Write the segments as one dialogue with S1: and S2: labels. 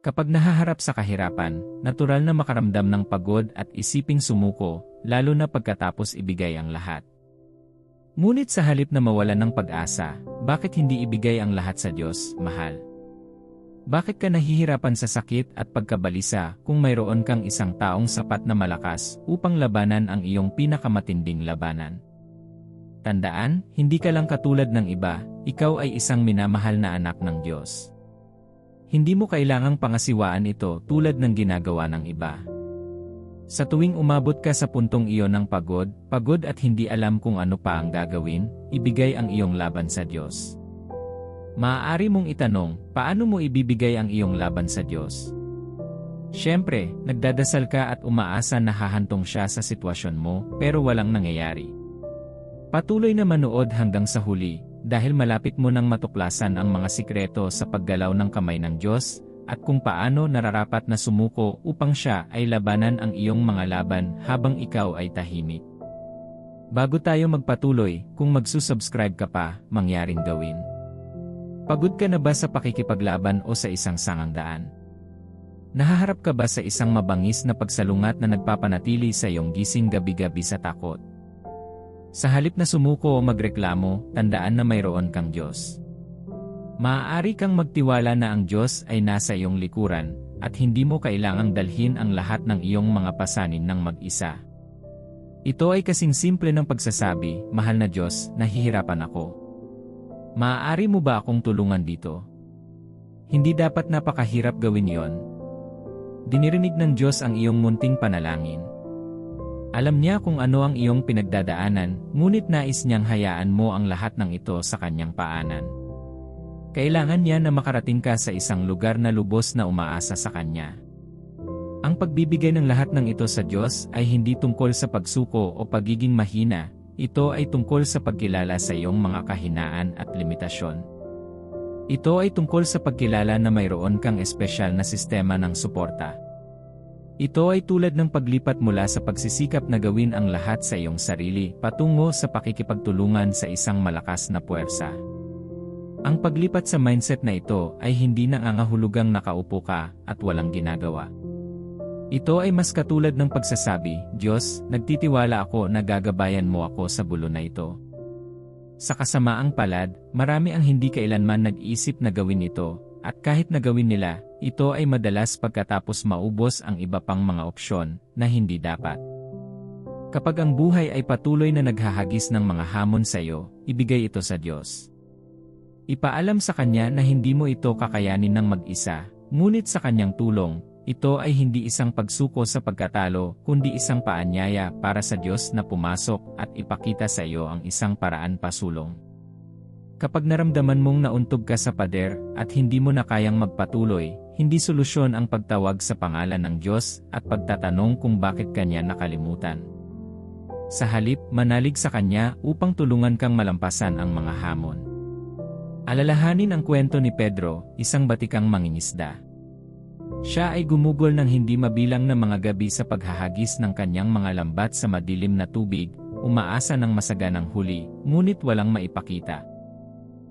S1: Kapag nahaharap sa kahirapan, natural na makaramdam ng pagod at isiping sumuko, lalo na pagkatapos ibigay ang lahat. Ngunit sa halip na mawalan ng pag-asa, bakit hindi ibigay ang lahat sa Diyos, mahal? Bakit ka nahihirapan sa sakit at pagkabalisa kung mayroon kang isang taong sapat na malakas upang labanan ang iyong pinakamatinding labanan? Tandaan, hindi ka lang katulad ng iba, ikaw ay isang minamahal na anak ng Diyos. Hindi mo kailangang pangasiwaan ito tulad ng ginagawa ng iba. Sa tuwing umabot ka sa puntong iyon ng pagod, pagod at hindi alam kung ano pa ang gagawin, ibigay ang iyong laban sa Diyos. Maaari mong itanong, paano mo ibibigay ang iyong laban sa Diyos? Siyempre, nagdadasal ka at umaasa na hahantong siya sa sitwasyon mo, pero walang nangyayari. Patuloy na manood hanggang sa huli, dahil malapit mo nang matuklasan ang mga sikreto sa paggalaw ng kamay ng Diyos, at kung paano nararapat na sumuko upang siya ay labanan ang iyong mga laban habang ikaw ay tahimik. Bago tayo magpatuloy, kung magsusubscribe ka pa, mangyaring gawin. Pagod ka na ba sa pakikipaglaban o sa isang sangang daan? Nahaharap ka ba sa isang mabangis na pagsalungat na nagpapanatili sa iyong gising gabi-gabi sa takot? Sa halip na sumuko o magreklamo, tandaan na mayroon kang Diyos. Maaari kang magtiwala na ang Diyos ay nasa iyong likuran, at hindi mo kailangang dalhin ang lahat ng iyong mga pasanin ng mag-isa. Ito ay kasing simple ng pagsasabi, Mahal na Diyos, nahihirapan ako. Maaari mo ba akong tulungan dito? Hindi dapat napakahirap gawin yon. Dinirinig ng Diyos ang iyong munting panalangin. Alam niya kung ano ang iyong pinagdadaanan, ngunit nais niyang hayaan mo ang lahat ng ito sa kanyang paanan. Kailangan niya na makarating ka sa isang lugar na lubos na umaasa sa kanya. Ang pagbibigay ng lahat ng ito sa Diyos ay hindi tungkol sa pagsuko o pagiging mahina, ito ay tungkol sa pagkilala sa iyong mga kahinaan at limitasyon. Ito ay tungkol sa pagkilala na mayroon kang espesyal na sistema ng suporta. Ito ay tulad ng paglipat mula sa pagsisikap na gawin ang lahat sa iyong sarili patungo sa pakikipagtulungan sa isang malakas na puwersa. Ang paglipat sa mindset na ito ay hindi nangangahulugang nakaupo ka at walang ginagawa. Ito ay mas katulad ng pagsasabi, Diyos, nagtitiwala ako na gagabayan mo ako sa bulo na ito. Sa kasamaang palad, marami ang hindi kailanman nag-isip na gawin ito, at kahit nagawin nila, ito ay madalas pagkatapos maubos ang iba pang mga opsyon na hindi dapat. Kapag ang buhay ay patuloy na naghahagis ng mga hamon sa iyo, ibigay ito sa Diyos. Ipaalam sa Kanya na hindi mo ito kakayanin ng mag-isa, ngunit sa Kanyang tulong, ito ay hindi isang pagsuko sa pagkatalo, kundi isang paanyaya para sa Diyos na pumasok at ipakita sa iyo ang isang paraan pasulong. Kapag naramdaman mong nauntog ka sa pader at hindi mo na kayang magpatuloy, hindi solusyon ang pagtawag sa pangalan ng Diyos at pagtatanong kung bakit Kanya nakalimutan. Sa halip, manalig sa Kanya upang tulungan kang malampasan ang mga hamon. Alalahanin ang kwento ni Pedro, isang batikang mangingisda. Siya ay gumugol ng hindi mabilang na mga gabi sa paghahagis ng kanyang mga lambat sa madilim na tubig, umaasa ng masaganang huli, ngunit walang maipakita.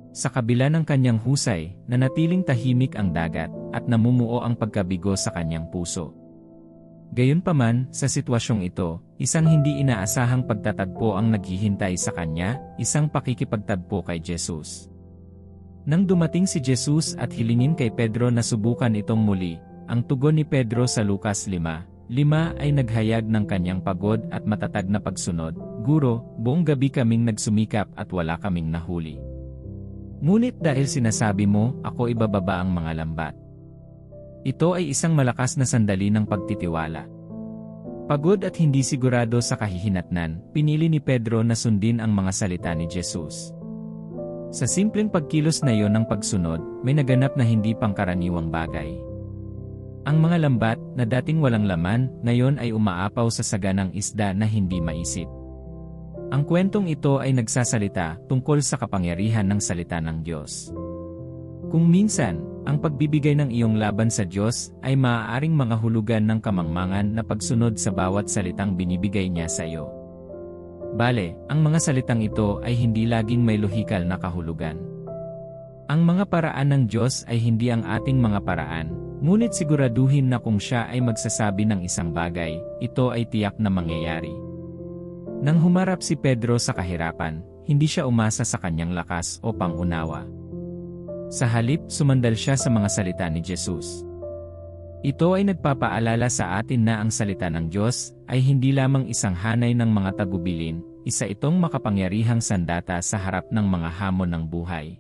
S1: Sa kabila ng kanyang husay, nanatiling tahimik ang dagat, at namumuo ang pagkabigo sa kanyang puso. Gayunpaman, sa sitwasyong ito, isang hindi inaasahang pagtatagpo ang naghihintay sa kanya, isang pakikipagtagpo kay Jesus. Nang dumating si Jesus at hilingin kay Pedro na subukan itong muli, ang tugon ni Pedro sa Lucas 5, 5 ay naghayag ng kanyang pagod at matatag na pagsunod, Guro, buong gabi kaming nagsumikap at wala kaming nahuli. Ngunit dahil sinasabi mo, ako ibababa ang mga lambat. Ito ay isang malakas na sandali ng pagtitiwala. Pagod at hindi sigurado sa kahihinatnan, pinili ni Pedro na sundin ang mga salita ni Jesus. Sa simpleng pagkilos na iyon ng pagsunod, may naganap na hindi pangkaraniwang bagay. Ang mga lambat na dating walang laman, ngayon ay umaapaw sa saganang isda na hindi maisip. Ang kwentong ito ay nagsasalita tungkol sa kapangyarihan ng salita ng Diyos. Kung minsan, ang pagbibigay ng iyong laban sa Diyos ay maaaring mga hulugan ng kamangmangan na pagsunod sa bawat salitang binibigay niya sa iyo. Bale, ang mga salitang ito ay hindi laging may lohikal na kahulugan. Ang mga paraan ng Diyos ay hindi ang ating mga paraan, Ngunit siguraduhin na kung siya ay magsasabi ng isang bagay, ito ay tiyak na mangyayari. Nang humarap si Pedro sa kahirapan, hindi siya umasa sa kanyang lakas o pangunawa. Sa halip, sumandal siya sa mga salita ni Jesus. Ito ay nagpapaalala sa atin na ang salita ng Diyos ay hindi lamang isang hanay ng mga tagubilin, isa itong makapangyarihang sandata sa harap ng mga hamon ng buhay.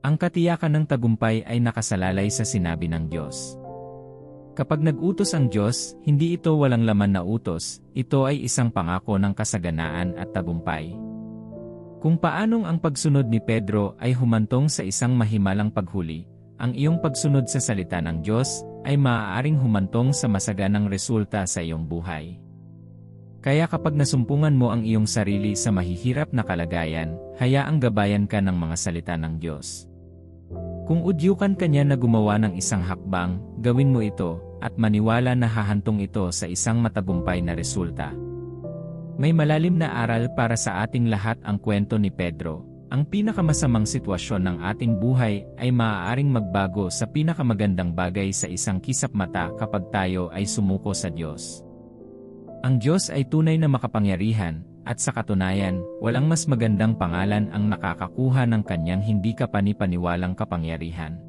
S1: Ang katiyakan ng tagumpay ay nakasalalay sa sinabi ng Diyos. Kapag nag-utos ang Diyos, hindi ito walang laman na utos, ito ay isang pangako ng kasaganaan at tagumpay. Kung paanong ang pagsunod ni Pedro ay humantong sa isang mahimalang paghuli, ang iyong pagsunod sa salita ng Diyos ay maaaring humantong sa masaganang resulta sa iyong buhay. Kaya kapag nasumpungan mo ang iyong sarili sa mahihirap na kalagayan, hayaang gabayan ka ng mga salita ng Diyos. Kung udyukan ka niya na gumawa ng isang hakbang, gawin mo ito, at maniwala na hahantong ito sa isang matagumpay na resulta. May malalim na aral para sa ating lahat ang kwento ni Pedro, ang pinakamasamang sitwasyon ng ating buhay ay maaaring magbago sa pinakamagandang bagay sa isang kisap mata kapag tayo ay sumuko sa Diyos. Ang Diyos ay tunay na makapangyarihan, at sa katunayan, walang mas magandang pangalan ang nakakakuha ng kanyang hindi kapanipaniwalang kapangyarihan.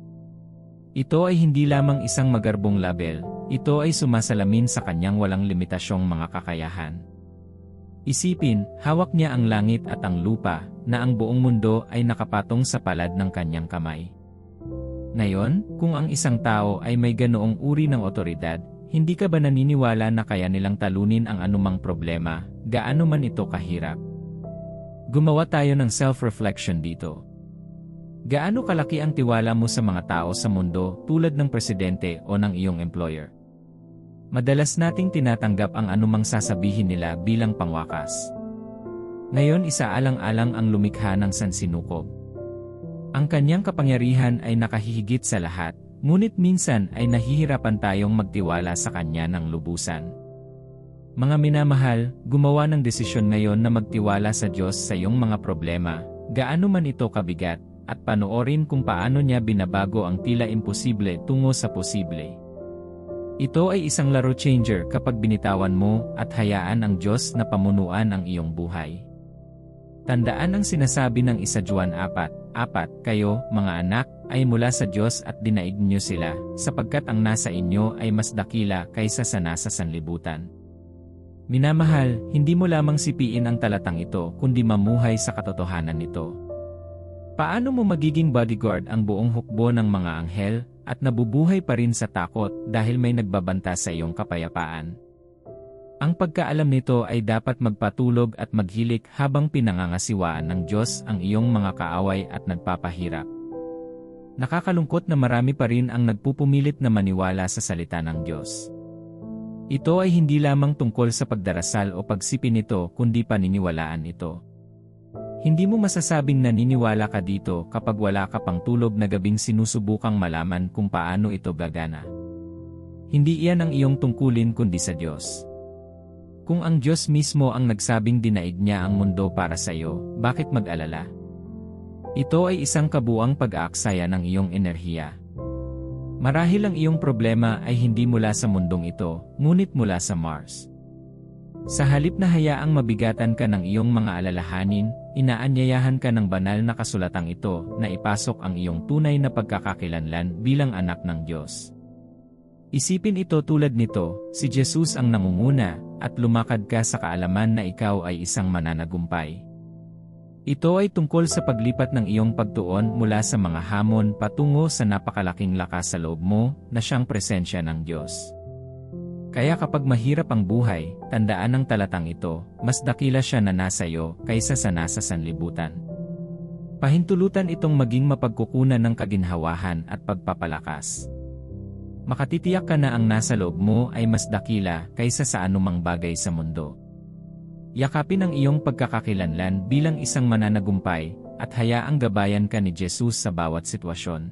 S1: Ito ay hindi lamang isang magarbong label, ito ay sumasalamin sa kanyang walang limitasyong mga kakayahan. Isipin, hawak niya ang langit at ang lupa, na ang buong mundo ay nakapatong sa palad ng kanyang kamay. Ngayon, kung ang isang tao ay may ganoong uri ng otoridad, hindi ka ba naniniwala na kaya nilang talunin ang anumang problema, gaano man ito kahirap? Gumawa tayo ng self-reflection dito. Gaano kalaki ang tiwala mo sa mga tao sa mundo tulad ng presidente o ng iyong employer? Madalas nating tinatanggap ang anumang sasabihin nila bilang pangwakas. Ngayon isaalang-alang ang lumikha ng sansinukob. Ang kanyang kapangyarihan ay nakahihigit sa lahat, ngunit minsan ay nahihirapan tayong magtiwala sa kanya ng lubusan. Mga minamahal, gumawa ng desisyon ngayon na magtiwala sa Diyos sa iyong mga problema, gaano man ito kabigat, at panoorin kung paano niya binabago ang tila imposible tungo sa posible. Ito ay isang laro changer kapag binitawan mo at hayaan ang Diyos na pamunuan ang iyong buhay. Tandaan ang sinasabi ng isa Juan 4, 4, kayo, mga anak, ay mula sa Diyos at dinaig niyo sila, sapagkat ang nasa inyo ay mas dakila kaysa sa nasa sanlibutan. Minamahal, hindi mo lamang sipiin ang talatang ito kundi mamuhay sa katotohanan nito. Paano mo magiging bodyguard ang buong hukbo ng mga anghel at nabubuhay pa rin sa takot dahil may nagbabanta sa iyong kapayapaan. Ang pagkaalam nito ay dapat magpatulog at maghilik habang pinangangasiwaan ng Diyos ang iyong mga kaaway at nagpapahirap. Nakakalungkot na marami pa rin ang nagpupumilit na maniwala sa salita ng Diyos. Ito ay hindi lamang tungkol sa pagdarasal o pagsipin nito kundi paniniwalaan ito. Hindi mo masasabing naniniwala ka dito kapag wala ka pang tulog na gabing sinusubukang malaman kung paano ito gagana. Hindi iyan ang iyong tungkulin kundi sa Diyos. Kung ang Diyos mismo ang nagsabing dinaig niya ang mundo para sa iyo, bakit mag-alala? Ito ay isang kabuang pag-aaksaya ng iyong enerhiya. Marahil ang iyong problema ay hindi mula sa mundong ito, ngunit mula sa Mars. Sa halip na hayaang mabigatan ka ng iyong mga alalahanin, inaanyayahan ka ng banal na kasulatang ito na ipasok ang iyong tunay na pagkakakilanlan bilang anak ng Diyos. Isipin ito tulad nito, si Jesus ang nangunguna, at lumakad ka sa kaalaman na ikaw ay isang mananagumpay. Ito ay tungkol sa paglipat ng iyong pagtuon mula sa mga hamon patungo sa napakalaking lakas sa loob mo na siyang presensya ng Diyos. Kaya kapag mahirap ang buhay, tandaan ng talatang ito, mas dakila siya na nasa iyo kaysa sa nasa sanlibutan. Pahintulutan itong maging mapagkukunan ng kaginhawahan at pagpapalakas. Makatitiyak ka na ang nasa loob mo ay mas dakila kaysa sa anumang bagay sa mundo. Yakapin ang iyong pagkakakilanlan bilang isang mananagumpay at hayaang gabayan ka ni Jesus sa bawat sitwasyon.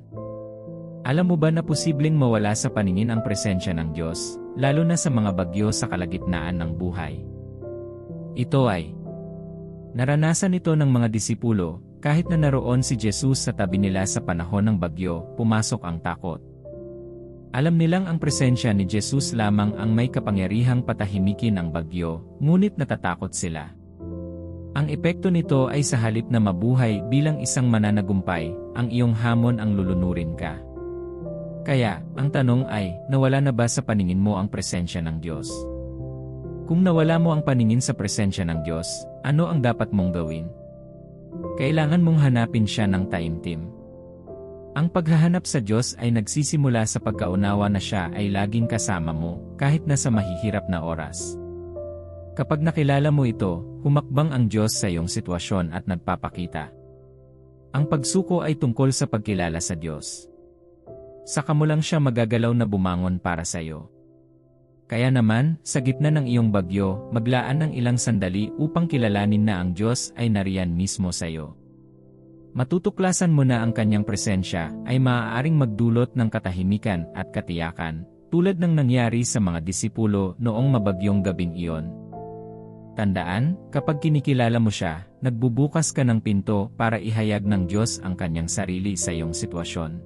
S1: Alam mo ba na posibleng mawala sa paningin ang presensya ng Diyos lalo na sa mga bagyo sa kalagitnaan ng buhay. Ito ay naranasan ito ng mga disipulo, kahit na naroon si Jesus sa tabi nila sa panahon ng bagyo, pumasok ang takot. Alam nilang ang presensya ni Jesus lamang ang may kapangyarihang patahimikin ang bagyo, ngunit natatakot sila. Ang epekto nito ay sa halip na mabuhay bilang isang mananagumpay, ang iyong hamon ang lulunurin ka. Kaya, ang tanong ay, nawala na ba sa paningin mo ang presensya ng Diyos? Kung nawala mo ang paningin sa presensya ng Diyos, ano ang dapat mong gawin? Kailangan mong hanapin siya ng taimtim. Ang paghahanap sa Diyos ay nagsisimula sa pagkaunawa na siya ay laging kasama mo, kahit na sa mahihirap na oras. Kapag nakilala mo ito, humakbang ang Diyos sa iyong sitwasyon at nagpapakita. Ang pagsuko ay tungkol sa pagkilala sa Diyos. Saka mo lang siya magagalaw na bumangon para sa iyo. Kaya naman, sa gitna ng iyong bagyo, maglaan ng ilang sandali upang kilalanin na ang Diyos ay nariyan mismo sa iyo. Matutuklasan mo na ang kanyang presensya ay maaaring magdulot ng katahimikan at katiyakan, tulad ng nangyari sa mga disipulo noong mabagyong gabing iyon. Tandaan, kapag kinikilala mo siya, nagbubukas ka ng pinto para ihayag ng Diyos ang kanyang sarili sa iyong sitwasyon.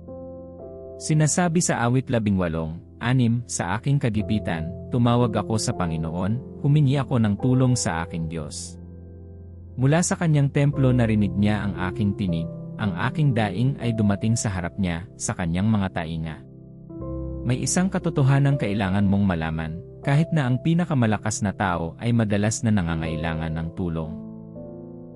S1: Sinasabi sa awit labing walong, anim, sa aking kagipitan, tumawag ako sa Panginoon, humingi ako ng tulong sa aking Diyos. Mula sa kanyang templo narinig niya ang aking tinig, ang aking daing ay dumating sa harap niya, sa kanyang mga tainga. May isang katotohanan kailangan mong malaman, kahit na ang pinakamalakas na tao ay madalas na nangangailangan ng tulong.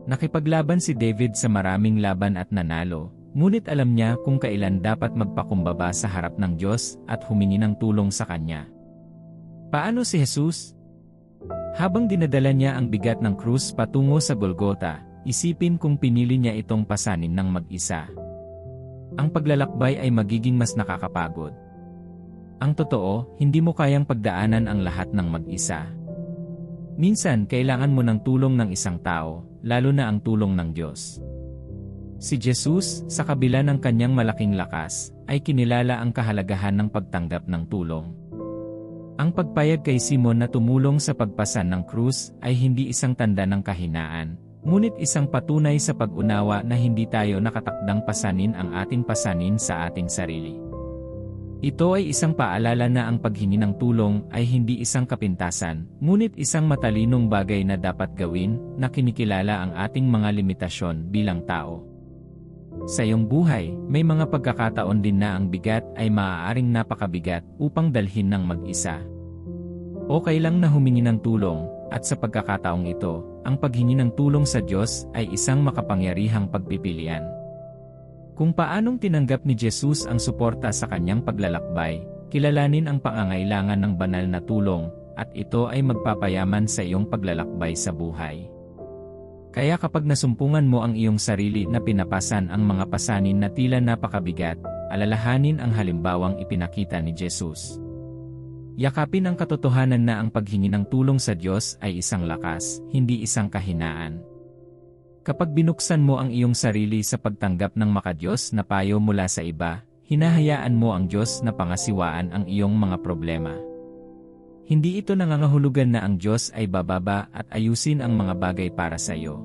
S1: Nakipaglaban si David sa maraming laban at nanalo, ngunit alam niya kung kailan dapat magpakumbaba sa harap ng Diyos at humingi ng tulong sa Kanya. Paano si Jesus? Habang dinadala niya ang bigat ng krus patungo sa Golgota, isipin kung pinili niya itong pasanin ng mag-isa. Ang paglalakbay ay magiging mas nakakapagod. Ang totoo, hindi mo kayang pagdaanan ang lahat ng mag-isa. Minsan, kailangan mo ng tulong ng isang tao, lalo na ang tulong ng Diyos. Si Jesus, sa kabila ng kanyang malaking lakas, ay kinilala ang kahalagahan ng pagtanggap ng tulong. Ang pagpayag kay Simon na tumulong sa pagpasan ng krus ay hindi isang tanda ng kahinaan, ngunit isang patunay sa pag-unawa na hindi tayo nakatakdang pasanin ang ating pasanin sa ating sarili. Ito ay isang paalala na ang paghingi ng tulong ay hindi isang kapintasan, ngunit isang matalinong bagay na dapat gawin na kinikilala ang ating mga limitasyon bilang tao. Sa iyong buhay, may mga pagkakataon din na ang bigat ay maaaring napakabigat upang dalhin ng mag-isa. Okay lang na humingi ng tulong, at sa pagkakataong ito, ang paghingi ng tulong sa Diyos ay isang makapangyarihang pagpipilian. Kung paanong tinanggap ni Jesus ang suporta sa kanyang paglalakbay, kilalanin ang pangangailangan ng banal na tulong, at ito ay magpapayaman sa iyong paglalakbay sa buhay. Kaya kapag nasumpungan mo ang iyong sarili na pinapasan ang mga pasanin na tila napakabigat, alalahanin ang halimbawang ipinakita ni Jesus. Yakapin ang katotohanan na ang paghingi ng tulong sa Diyos ay isang lakas, hindi isang kahinaan. Kapag binuksan mo ang iyong sarili sa pagtanggap ng makadiyos na payo mula sa iba, hinahayaan mo ang Diyos na pangasiwaan ang iyong mga problema. Hindi ito nangangahulugan na ang Diyos ay bababa at ayusin ang mga bagay para sa iyo.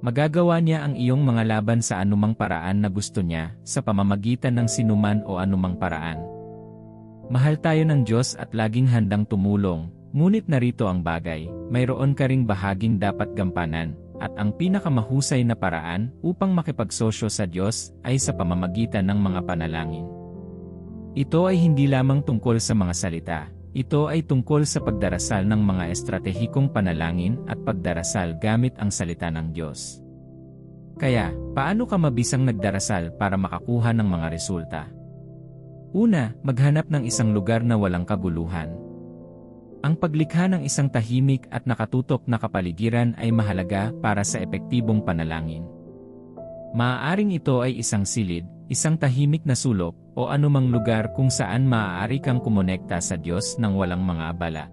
S1: Magagawa niya ang iyong mga laban sa anumang paraan na gusto niya, sa pamamagitan ng sinuman o anumang paraan. Mahal tayo ng Diyos at laging handang tumulong, ngunit narito ang bagay, mayroon ka ring bahaging dapat gampanan, at ang pinakamahusay na paraan upang makipagsosyo sa Diyos ay sa pamamagitan ng mga panalangin. Ito ay hindi lamang tungkol sa mga salita, ito ay tungkol sa pagdarasal ng mga estratehikong panalangin at pagdarasal gamit ang salita ng Diyos. Kaya, paano ka mabisang nagdarasal para makakuha ng mga resulta? Una, maghanap ng isang lugar na walang kaguluhan. Ang paglikha ng isang tahimik at nakatutok na kapaligiran ay mahalaga para sa epektibong panalangin. Maaaring ito ay isang silid, isang tahimik na sulok, o anumang lugar kung saan maaari kang kumonekta sa Diyos nang walang mga abala.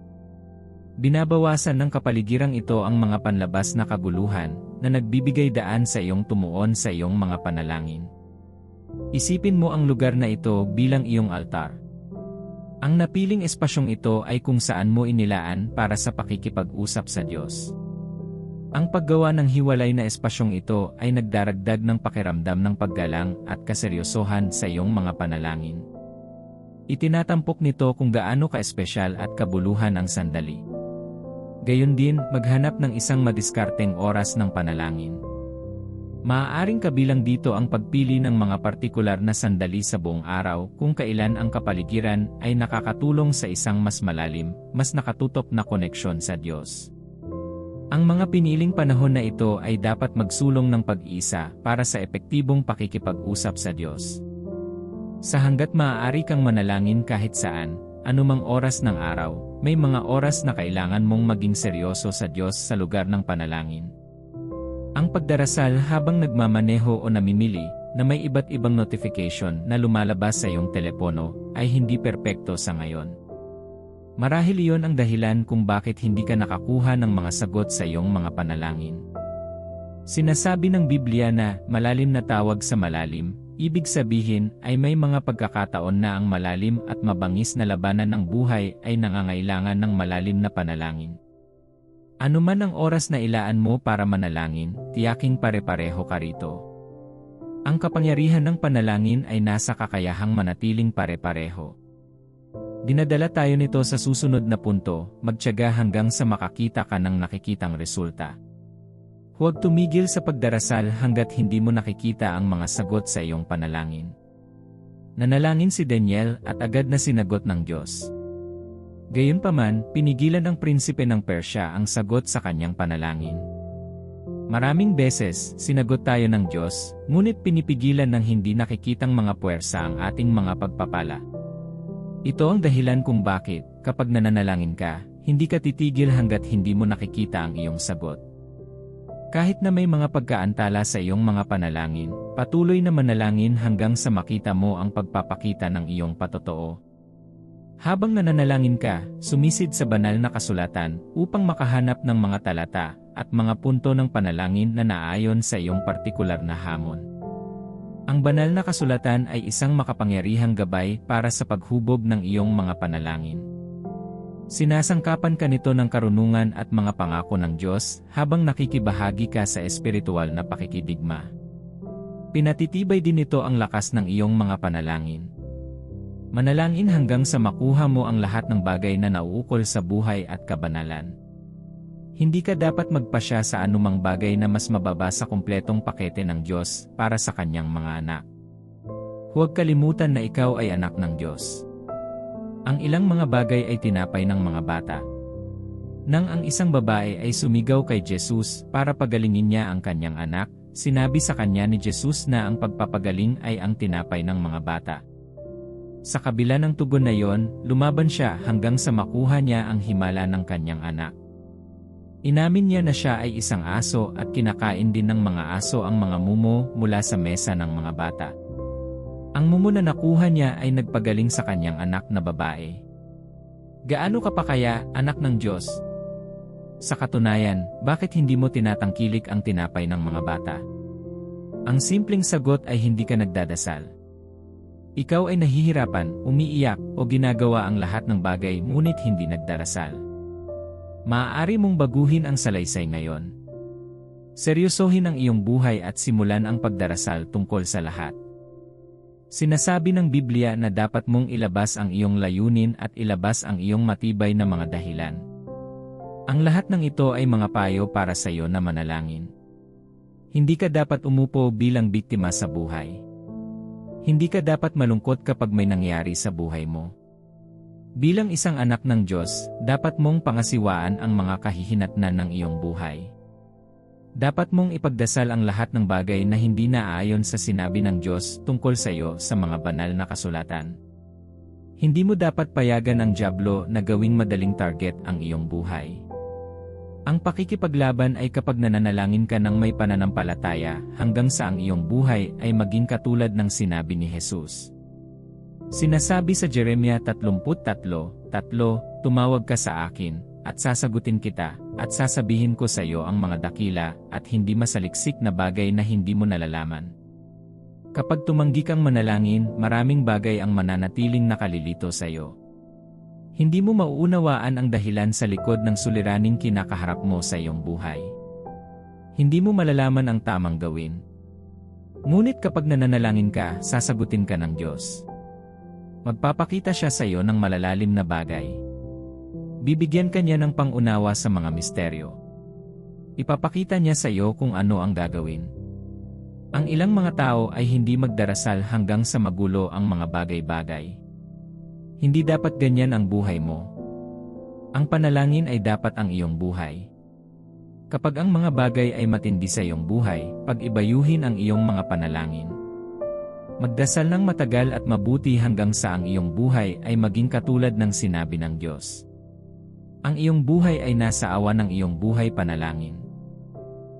S1: Binabawasan ng kapaligirang ito ang mga panlabas na kaguluhan na nagbibigay daan sa iyong tumuon sa iyong mga panalangin. Isipin mo ang lugar na ito bilang iyong altar. Ang napiling espasyong ito ay kung saan mo inilaan para sa pakikipag-usap sa Diyos. Ang paggawa ng hiwalay na espasyong ito ay nagdaragdag ng pakiramdam ng paggalang at kaseryosohan sa iyong mga panalangin. Itinatampok nito kung gaano ka-espesyal at kabuluhan ang sandali. Gayon din, maghanap ng isang madiskarteng oras ng panalangin. Maaaring kabilang dito ang pagpili ng mga partikular na sandali sa buong araw kung kailan ang kapaligiran ay nakakatulong sa isang mas malalim, mas nakatutok na koneksyon sa Diyos. Ang mga piniling panahon na ito ay dapat magsulong ng pag-iisa para sa epektibong pakikipag-usap sa Diyos. Sa hanggat maaari kang manalangin kahit saan, anumang oras ng araw, may mga oras na kailangan mong maging seryoso sa Diyos sa lugar ng panalangin. Ang pagdarasal habang nagmamaneho o namimili, na may iba't ibang notification na lumalabas sa iyong telepono, ay hindi perpekto sa ngayon. Marahil iyon ang dahilan kung bakit hindi ka nakakuha ng mga sagot sa iyong mga panalangin. Sinasabi ng Biblia na malalim na tawag sa malalim, ibig sabihin ay may mga pagkakataon na ang malalim at mabangis na labanan ng buhay ay nangangailangan ng malalim na panalangin. Ano man ang oras na ilaan mo para manalangin, tiyaking pare-pareho ka rito. Ang kapangyarihan ng panalangin ay nasa kakayahang manatiling pare-pareho. Dinadala tayo nito sa susunod na punto, magtyaga hanggang sa makakita ka ng nakikitang resulta. Huwag tumigil sa pagdarasal hanggat hindi mo nakikita ang mga sagot sa iyong panalangin. Nanalangin si Daniel at agad na sinagot ng Diyos. Gayunpaman, pinigilan ng prinsipe ng Persya ang sagot sa kanyang panalangin. Maraming beses, sinagot tayo ng Diyos, ngunit pinipigilan ng hindi nakikitang mga puwersa ang ating mga pagpapala. Ito ang dahilan kung bakit, kapag nananalangin ka, hindi ka titigil hanggat hindi mo nakikita ang iyong sagot. Kahit na may mga pagkaantala sa iyong mga panalangin, patuloy na manalangin hanggang sa makita mo ang pagpapakita ng iyong patotoo, habang nananalangin ka, sumisid sa banal na kasulatan upang makahanap ng mga talata at mga punto ng panalangin na naayon sa iyong partikular na hamon. Ang banal na kasulatan ay isang makapangyarihang gabay para sa paghubog ng iyong mga panalangin. Sinasangkapan ka nito ng karunungan at mga pangako ng Diyos habang nakikibahagi ka sa espiritual na pakikidigma. Pinatitibay din nito ang lakas ng iyong mga panalangin. Manalangin hanggang sa makuha mo ang lahat ng bagay na nauukol sa buhay at kabanalan. Hindi ka dapat magpasya sa anumang bagay na mas mababa sa kumpletong pakete ng Diyos para sa kanyang mga anak. Huwag kalimutan na ikaw ay anak ng Diyos. Ang ilang mga bagay ay tinapay ng mga bata. Nang ang isang babae ay sumigaw kay Jesus para pagalingin niya ang kanyang anak, sinabi sa kanya ni Jesus na ang pagpapagaling ay ang tinapay ng mga bata. Sa kabila ng tugon na yon, lumaban siya hanggang sa makuha niya ang himala ng kanyang anak. Inamin niya na siya ay isang aso at kinakain din ng mga aso ang mga mumo mula sa mesa ng mga bata. Ang mumo na nakuha niya ay nagpagaling sa kanyang anak na babae. Gaano ka pa kaya, anak ng Diyos? Sa katunayan, bakit hindi mo tinatangkilik ang tinapay ng mga bata? Ang simpleng sagot ay hindi ka nagdadasal. Ikaw ay nahihirapan, umiiyak, o ginagawa ang lahat ng bagay ngunit hindi nagdarasal. Maaari mong baguhin ang salaysay ngayon. Seryosohin ang iyong buhay at simulan ang pagdarasal tungkol sa lahat. Sinasabi ng Biblia na dapat mong ilabas ang iyong layunin at ilabas ang iyong matibay na mga dahilan. Ang lahat ng ito ay mga payo para sa iyo na manalangin. Hindi ka dapat umupo bilang biktima sa buhay. Hindi ka dapat malungkot kapag may nangyari sa buhay mo. Bilang isang anak ng Diyos, dapat mong pangasiwaan ang mga kahihinatnan ng iyong buhay. Dapat mong ipagdasal ang lahat ng bagay na hindi naaayon sa sinabi ng Diyos tungkol sa iyo sa mga banal na kasulatan. Hindi mo dapat payagan ang Diablo na gawing madaling target ang iyong buhay. Ang pakikipaglaban ay kapag nananalangin ka ng may pananampalataya hanggang sa ang iyong buhay ay maging katulad ng sinabi ni Jesus. Sinasabi sa Jeremia 33:3, Tumawag ka sa akin, at sasagutin kita, at sasabihin ko sa iyo ang mga dakila at hindi masaliksik na bagay na hindi mo nalalaman. Kapag tumanggi kang manalangin, maraming bagay ang mananatiling nakalilito sa iyo. Hindi mo mauunawaan ang dahilan sa likod ng suliraning kinakaharap mo sa iyong buhay. Hindi mo malalaman ang tamang gawin. Ngunit kapag nananalangin ka, sasagutin ka ng Diyos. Magpapakita siya sa iyo ng malalalim na bagay. Bibigyan ka niya ng pangunawa sa mga misteryo. Ipapakita niya sa iyo kung ano ang gagawin. Ang ilang mga tao ay hindi magdarasal hanggang sa magulo ang mga bagay-bagay. Hindi dapat ganyan ang buhay mo. Ang panalangin ay dapat ang iyong buhay. Kapag ang mga bagay ay matindi sa iyong buhay, pag-ibayuhin ang iyong mga panalangin. Magdasal ng matagal at mabuti hanggang sa ang iyong buhay ay maging katulad ng sinabi ng Diyos. Ang iyong buhay ay nasa awa ng iyong buhay panalangin.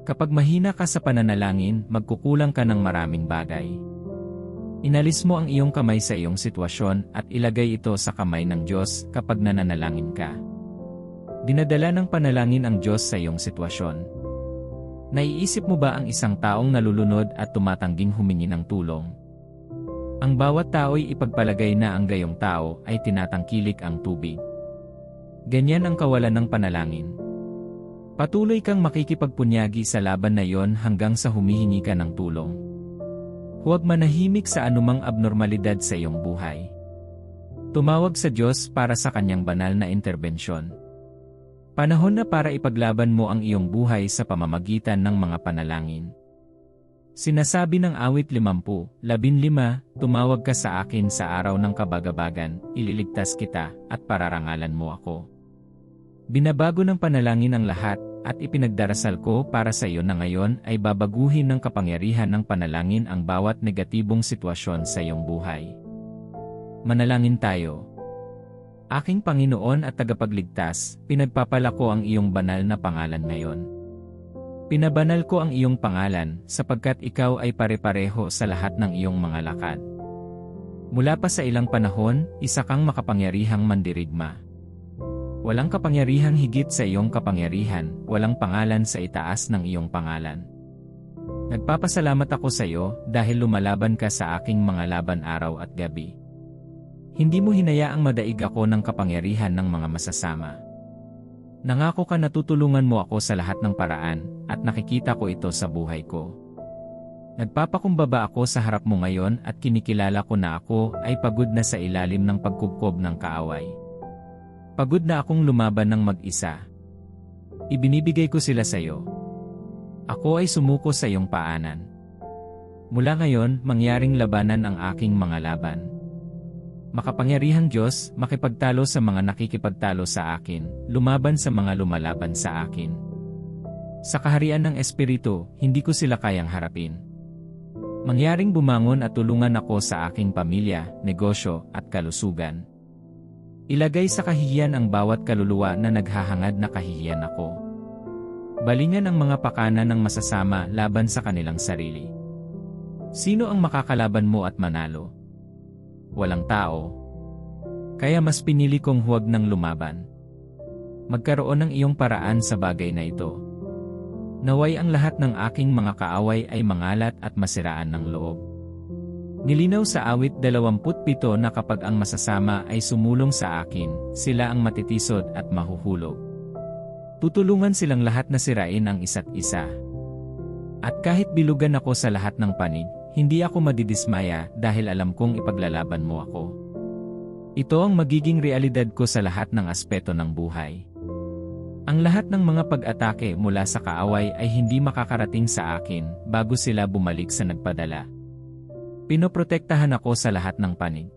S1: Kapag mahina ka sa pananalangin, magkukulang ka ng maraming bagay. Inalis mo ang iyong kamay sa iyong sitwasyon at ilagay ito sa kamay ng Diyos kapag nananalangin ka. Dinadala ng panalangin ang Diyos sa iyong sitwasyon. Naiisip mo ba ang isang taong nalulunod at tumatangging humingi ng tulong? Ang bawat tao'y ipagpalagay na ang gayong tao ay tinatangkilik ang tubig. Ganyan ang kawalan ng panalangin. Patuloy kang makikipagpunyagi sa laban na yon hanggang sa humihingi ka ng tulong. Huwag manahimik sa anumang abnormalidad sa iyong buhay. Tumawag sa Diyos para sa kanyang banal na interbensyon. Panahon na para ipaglaban mo ang iyong buhay sa pamamagitan ng mga panalangin. Sinasabi ng awit 50, 15, tumawag ka sa akin sa araw ng kabagabagan, ililigtas kita, at pararangalan mo ako. Binabago ng panalangin ang lahat, at ipinagdarasal ko para sa iyo na ngayon ay babaguhin ng kapangyarihan ng panalangin ang bawat negatibong sitwasyon sa iyong buhay. Manalangin tayo. Aking Panginoon at tagapagligtas, pinagpapalako ang iyong banal na pangalan ngayon. Pinabanal ko ang iyong pangalan sapagkat ikaw ay pare-pareho sa lahat ng iyong mga lakad. Mula pa sa ilang panahon, isa kang makapangyarihang mandirigma. Walang kapangyarihang higit sa iyong kapangyarihan, walang pangalan sa itaas ng iyong pangalan. Nagpapasalamat ako sa iyo dahil lumalaban ka sa aking mga laban araw at gabi. Hindi mo hinayaang madaig ako ng kapangyarihan ng mga masasama. Nangako ka na tutulungan mo ako sa lahat ng paraan, at nakikita ko ito sa buhay ko. Nagpapakumbaba ako sa harap mo ngayon at kinikilala ko na ako ay pagod na sa ilalim ng pagkubkob ng kaaway. Pagod na akong lumaban ng mag-isa. Ibinibigay ko sila sa iyo. Ako ay sumuko sa iyong paanan. Mula ngayon, mangyaring labanan ang aking mga laban. Makapangyarihang Diyos, makipagtalo sa mga nakikipagtalo sa akin, lumaban sa mga lumalaban sa akin. Sa kaharian ng Espiritu, hindi ko sila kayang harapin. Mangyaring bumangon at tulungan ako sa aking pamilya, negosyo, at kalusugan. Ilagay sa kahihiyan ang bawat kaluluwa na naghahangad na kahihiyan ako. Balingan ang mga pakana ng masasama laban sa kanilang sarili. Sino ang makakalaban mo at manalo? Walang tao. Kaya mas pinili kong huwag nang lumaban. Magkaroon ng iyong paraan sa bagay na ito. Naway ang lahat ng aking mga kaaway ay mangalat at masiraan ng loob. Nilinaw sa awit 27 na kapag ang masasama ay sumulong sa akin, sila ang matitisod at mahuhulog. Tutulungan silang lahat na sirain ang isa't isa. At kahit bilugan ako sa lahat ng panig, hindi ako madidismaya dahil alam kong ipaglalaban mo ako. Ito ang magiging realidad ko sa lahat ng aspeto ng buhay. Ang lahat ng mga pag-atake mula sa kaaway ay hindi makakarating sa akin bago sila bumalik sa nagpadala. Pinoprotektahan ako sa lahat ng panig.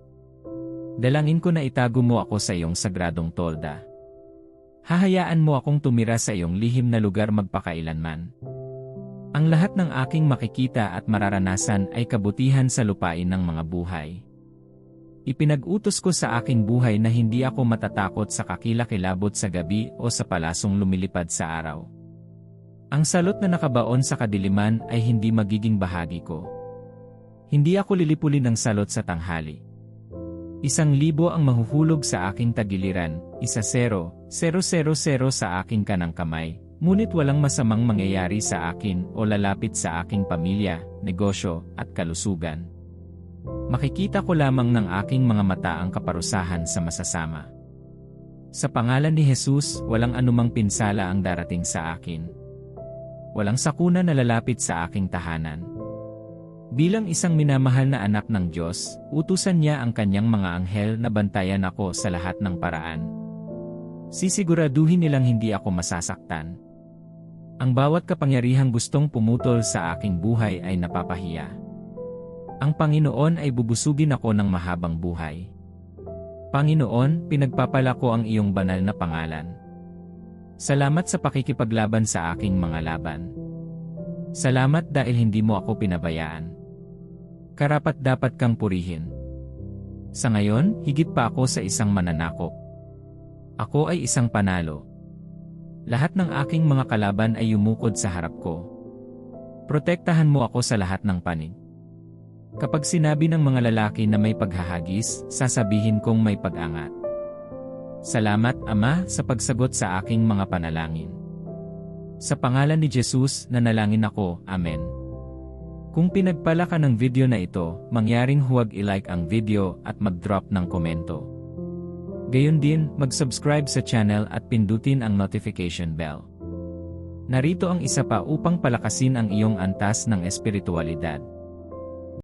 S1: Dalangin ko na itago mo ako sa iyong sagradong tolda. Hahayaan mo akong tumira sa iyong lihim na lugar magpakailanman. Ang lahat ng aking makikita at mararanasan ay kabutihan sa lupain ng mga buhay. Ipinag-utos ko sa aking buhay na hindi ako matatakot sa kakilakilabot sa gabi o sa palasong lumilipad sa araw. Ang salot na nakabaon sa kadiliman ay hindi magiging bahagi ko. Hindi ako lilipulin ng salot sa tanghali. Isang libo ang mahuhulog sa aking tagiliran, isa zero, zero zero zero sa aking kanang kamay, Ngunit walang masamang mangyayari sa akin o lalapit sa aking pamilya, negosyo, at kalusugan. Makikita ko lamang ng aking mga mata ang kaparusahan sa masasama. Sa pangalan ni Jesus, walang anumang pinsala ang darating sa akin. Walang sakuna na lalapit sa aking tahanan. Bilang isang minamahal na anak ng Diyos, utusan niya ang kanyang mga anghel na bantayan ako sa lahat ng paraan. Sisiguraduhin nilang hindi ako masasaktan. Ang bawat kapangyarihang gustong pumutol sa aking buhay ay napapahiya. Ang Panginoon ay bubusugin ako ng mahabang buhay. Panginoon, pinagpapala ko ang iyong banal na pangalan. Salamat sa pakikipaglaban sa aking mga laban. Salamat dahil hindi mo ako pinabayaan. Karapat dapat kang purihin. Sa ngayon, higit pa ako sa isang mananakop. Ako ay isang panalo. Lahat ng aking mga kalaban ay yumukod sa harap ko. Protektahan mo ako sa lahat ng panig. Kapag sinabi ng mga lalaki na may paghahagis, sasabihin kong may pag-angat. Salamat, Ama, sa pagsagot sa aking mga panalangin. Sa pangalan ni Jesus, nanalangin ako, Amen. Kung pinagpala ka ng video na ito, mangyaring huwag i-like ang video at mag-drop ng komento. Gayon din, mag-subscribe sa channel at pindutin ang notification bell. Narito ang isa pa upang palakasin ang iyong antas ng espiritualidad.